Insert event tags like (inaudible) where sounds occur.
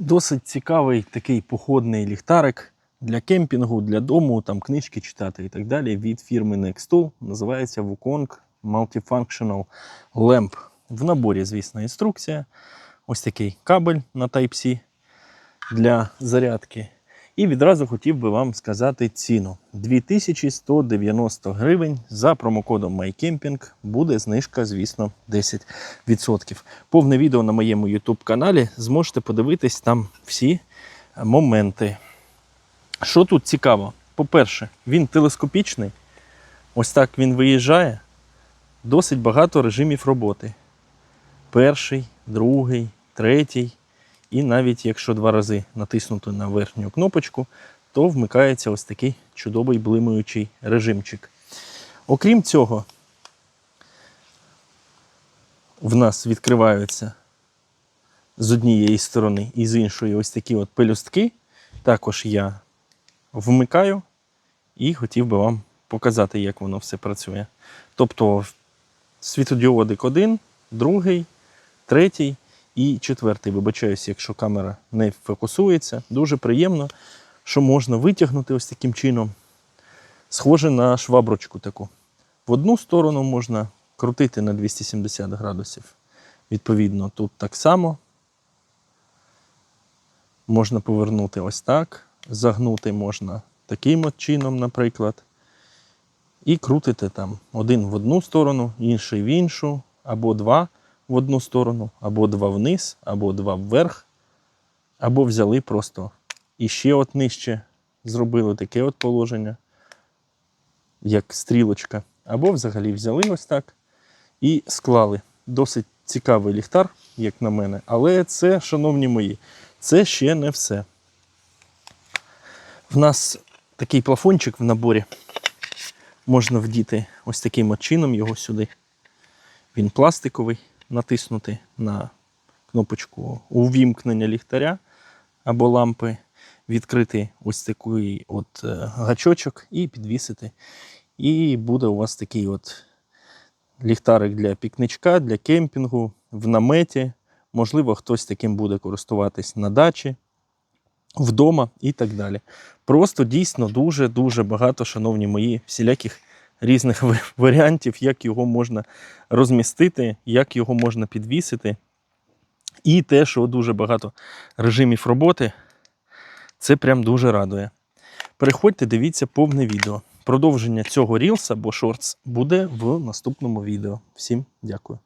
Досить цікавий такий походний ліхтарик для кемпінгу, для дому, там книжки читати і так далі. Від фірми Nextool. Називається Wukong Multifunctional Lamp. В наборі, звісно, інструкція. Ось такий кабель на Type-C для зарядки. І відразу хотів би вам сказати ціну: 2190 гривень за промокодом MyCamping буде знижка, звісно, 10%. Повне відео на моєму YouTube каналі зможете подивитись там всі моменти. Що тут цікаво? По-перше, він телескопічний. Ось так він виїжджає. Досить багато режимів роботи. Перший, другий, третій. І навіть якщо два рази натиснути на верхню кнопочку, то вмикається ось такий чудовий блимаючий режимчик. Окрім цього, в нас відкриваються з однієї сторони і з іншої ось такі от пелюстки. Також я вмикаю і хотів би вам показати, як воно все працює. Тобто світодіодик один, другий, третій і четвертий. Вибачаюся, якщо камера не фокусується. Дуже приємно, що можна витягнути ось таким чином. Схоже на шваброчку таку. В одну сторону можна крутити на 270 градусів. Відповідно, тут так само. Можна повернути ось так. Загнути можна таким от чином, наприклад. І крутити там один в одну сторону, інший в іншу, або два в одну сторону, або два вниз, або два вверх, або взяли просто і ще от нижче зробили таке от положення, як стрілочка, або взагалі взяли ось так і склали. Досить цікавий ліхтар, як на мене. Але це, шановні мої, це ще не все. В нас такий плафончик в наборі. Можна вдіти ось таким от чином його сюди. Він пластиковий, натиснути на кнопочку увімкнення ліхтаря або лампи, відкрити ось такий от е, гачочок і підвісити. І буде у вас такий от ліхтарик для пікничка, для кемпінгу, в наметі. Можливо, хтось таким буде користуватись на дачі, вдома і так далі. Просто дійсно дуже-дуже багато, шановні мої, всіляких різних (laughs) варіантів, як його можна розмістити, як його можна підвісити. І те, що дуже багато режимів роботи, це прям дуже радує. Переходьте, дивіться повне відео. Продовження цього Reels або Shorts буде в наступному відео. Всім дякую.